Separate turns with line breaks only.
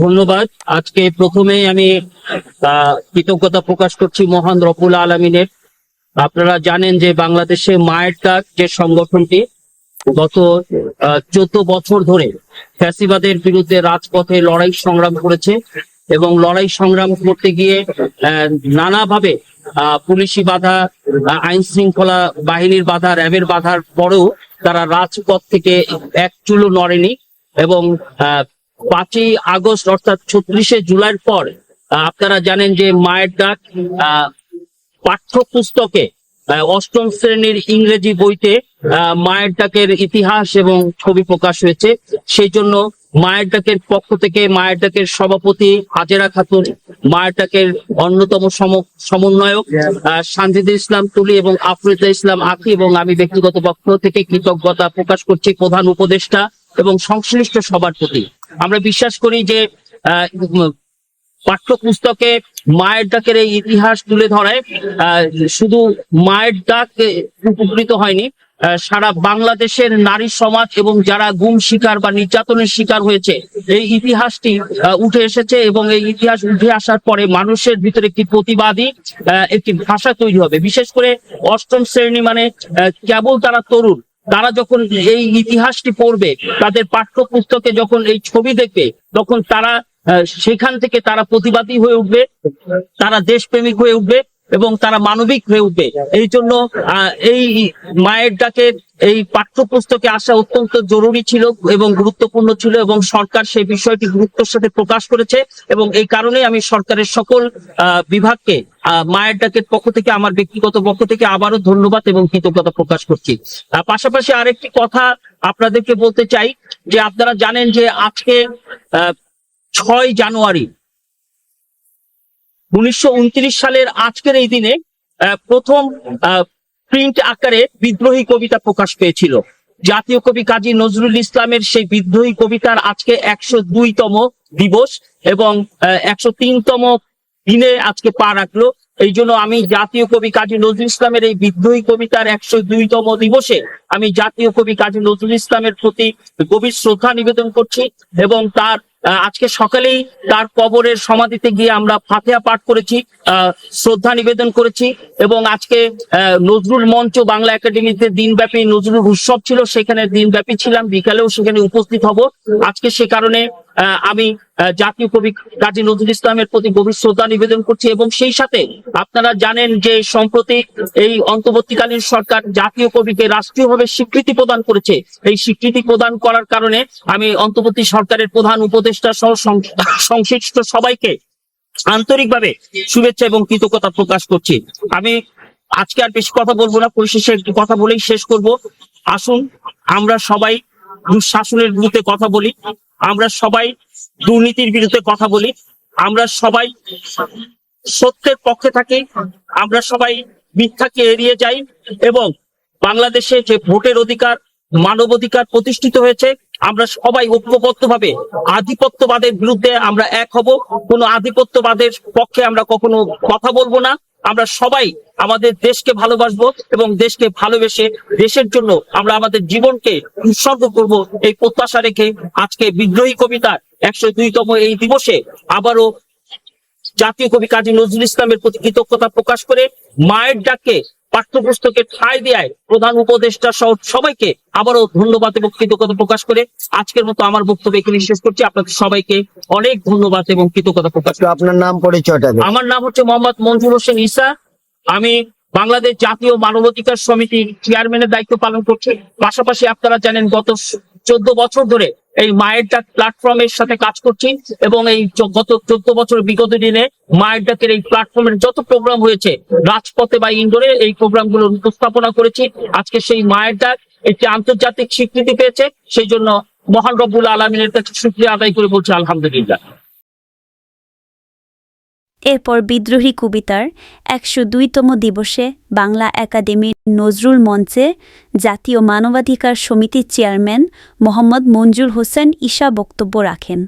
ধন্যবাদ। আজকে প্রথমেই আমি কৃতজ্ঞতা প্রকাশ করছি মহান রপুল আলমিনের। আপনারা জানেন যে বাংলাদেশে মায়ের ডাক যে সংগঠনটি, গত চোদ্দ বছর ধরে ফ্যাসিবাদের বিরুদ্ধে রাজপথে লড়াই সংগ্রাম করেছে এবং লড়াই সংগ্রাম করতে গিয়ে নানাভাবে পুলিশি বাধা আইন শৃঙ্খলা বাহিনীর বাধা, র্যাবের বাধার পরেও তারা রাজপথ থেকে এক চুলো নড়েনি এবং পাঁচই আগস্ট অর্থাৎ ছত্রিশে জুলাইয়ের পর আপনারা জানেন যে মায়ের ডাক পাঠ্যপুস্তকে অষ্টম শ্রেণির ইংরেজি বইতে মায়ের ডাকের ইতিহাস এবং ছবি প্রকাশ হয়েছে। সেই জন্য মায়ের ডাকের পক্ষ থেকে মায়ের ডাকের সভাপতি হাজেরা খাতুন, মায়ের ডাকের অন্যতম সম- সমন্বয়ক সানজিদা ইসলাম তুলি এবং আফরিদা ইসলাম আখি এবং আমি ব্যক্তিগত পক্ষ থেকে কৃতজ্ঞতা প্রকাশ করছি প্রধান উপদেষ্টা এবং সংশ্লিষ্ট সবার প্রতি। আমরা বিশ্বাস করি যে পাঠ্যপুস্তকে মায়ের ডাকের এই ইতিহাস তুলে ধরায় শুধু মায়ের ডাক উপকৃত হয়নি সারা বাংলাদেশের নারী সমাজ এবং যারা গুম শিকার বা নির্যাতনের শিকার হয়েছে, এই ইতিহাসটি উঠে এসেছে এবং এই ইতিহাস উঠে আসার পরে মানুষের ভিতরে একটি প্রতিবাদী একটি ভাষা তৈরি হবে। বিশেষ করে অষ্টম শ্রেণি মানে কেবল তারা তরুণ তারা যখন এই ইতিহাসটি পড়বে, তাদের পাঠ্যপুস্তকে যখন এই ছবি দেখবে, তখন তারা সেখান থেকে তারা প্রতিবাদী হয়ে উঠবে, তারা দেশপ্রেমিক হয়ে উঠবে। এবং তারা মানবিক হয়ে উঠবে। এই জন্য এই মায়ের ডাকের এই পাঠ্যপুস্তকে আসা অত্যন্ত জরুরি ছিল এবং গুরুত্বপূর্ণ ছিল এবং সরকার সেই বিষয়টি গুরুত্বের সাথে প্রকাশ করেছে এবং এই কারণে আমি সরকারের সকল বিভাগকে মায়ের ডাকের পক্ষ থেকে, আমার ব্যক্তিগত পক্ষ থেকে আবারও ধন্যবাদ এবং কৃতজ্ঞতা প্রকাশ করছি। পাশাপাশি আরেকটি কথা আপনাদেরকে বলতে চাই যে আপনারা জানেন যে আজকে ছয় জানুয়ারি উনিশশো উনত্রিশ সালের আজকের এই দিনে প্রথম প্রিন্ট আকারে বিদ্রোহী কবিতা প্রকাশ পেয়েছিল। জাতীয় কবি কাজী নজরুল ইসলামের সেই বিদ্রোহী কবিতার আজকে একশো দুইতম দিবস এবং একশো তিনতম দিনে আজকে পা রাখল। এই জন্য আমি জাতীয় কবি কাজী নজরুল ইসলামের এই বিদ্রোহী কবিতার একশো দুইতম দিবসে আমি জাতীয় কবি কাজী নজরুল ইসলামের প্রতি গভীর শ্রদ্ধা নিবেদন করছি এবং তার আজকে সকালেই তার কবরের সমাধিতে গিয়ে আমরা ফাতেহা পাঠ করেছি শ্রদ্ধা নিবেদন করেছি এবং আজকে নজরুল মঞ্চ বাংলা একাডেমিতে দিনব্যাপী নজরুল উৎসব ছিল, সেখানে দিনব্যাপী ছিলাম, বিকালেও সেখানে উপস্থিত হব। আজকে সে কারণে আমি জাতীয় কবি কাজী নজরুল ইসলামের প্রতি গভীর শ্রদ্ধা নিবেদন করছি এবং সেই সাথে আপনারা জানেন যে সম্প্রতি এই অন্তর্বর্তীকালীন সরকার জাতীয় কবিকে রাষ্ট্রীয়ভাবে স্বীকৃতি প্রদান করেছে। এই স্বীকৃতি প্রদান করার কারণে আমি অন্তর্বর্তী সরকারের প্রধান উপদেষ্টা সহ সংশ্লিষ্ট সবাইকে আন্তরিকভাবে শুভেচ্ছা এবং কৃতজ্ঞতা প্রকাশ করছি। আমি আজকে আর বেশি কথা বলব না, পরিশেষে একটু কথা বলেই শেষ করব। আসুন, আমরা সবাই দুঃশাসনের বিরুদ্ধে কথা বলি। আমরা সবাই দুর্নীতির বিরুদ্ধে কথা বলি, আমরা সবাই সত্যের পক্ষে থাকি, আমরা সবাই মিথ্যাকে এড়িয়ে যাই এবং বাংলাদেশে যে ভোটের অধিকার, মানবাধিকার প্রতিষ্ঠিত হয়েছে, আমরা সবাই ঐক্যবদ্ধভাবে আধিপত্যবাদের বিরুদ্ধে আমরা এক হব। কোনো আধিপত্যবাদের পক্ষে আমরা কখনো কথা বলব না। আমরা সবাই আমাদের দেশকে ভালোবাসবো এবং দেশকে ভালোবেসে দেশের জন্য আমরা আমাদের জীবনকে উৎসর্গ করব এই প্রত্যাশা রেখে আজকে বিদ্রোহী কবিতার একশো দুইতম এই দিবসে আবারও জাতীয় কবি কাজী নজরুল ইসলামের প্রতি কৃতজ্ঞতা প্রকাশ করে মায়ের ডাককে পাঠ্যপুস্তকে ঠাঁই দেয় প্রধান উপদেষ্টা সহ সবাইকে আবারও ধন্যবাদ এবং কৃতজ্ঞতা প্রকাশ করে আজকের মতো আমার বক্তব্য এখানে শেষ করছি আপনাদের সবাইকে অনেক ধন্যবাদ এবং কৃতজ্ঞতা প্রকাশ
আপনার নাম পরিচয়টা।
আমার নাম হচ্ছে মোহাম্মদ মঞ্জুর হোসেন ঈসা আমি বাংলাদেশ জাতীয় মানবাধিকার সমিতির চেয়ারম্যানের দায়িত্ব পালন করছি। পাশাপাশি আপনারা জানেন গত চোদ্দ বছর ধরে এই মায়ের ডাক প্ল্যাটফর্মের সাথে কাজ করছি এবং এই গত চোদ্দ বছর বিগত দিনে মায়ের ডাকের এই প্ল্যাটফর্মের যত প্রোগ্রাম হয়েছে, রাজপথে বা ইন্ডোরে এই প্রোগ্রামগুলো উপস্থাপনা করেছি। আজকে সেই মায়ের ডাক একটি আন্তর্জাতিক স্বীকৃতি পেয়েছে। সেই জন্য মহান রব্বুল আলমিনের কাছে শুক্রিয়া আদায় করে বলছি, আলহামদুলিল্লাহ।
এরপর বিদ্রোহী কবিতার একশো দুইতম দিবসে বাংলা একাডেমির নজরুল মঞ্চে জাতীয় মানবাধিকার সমিতির চেয়ারম্যান মোহাম্মদ মঞ্জুর হোসেন ঈশা বক্তব্য রাখেন।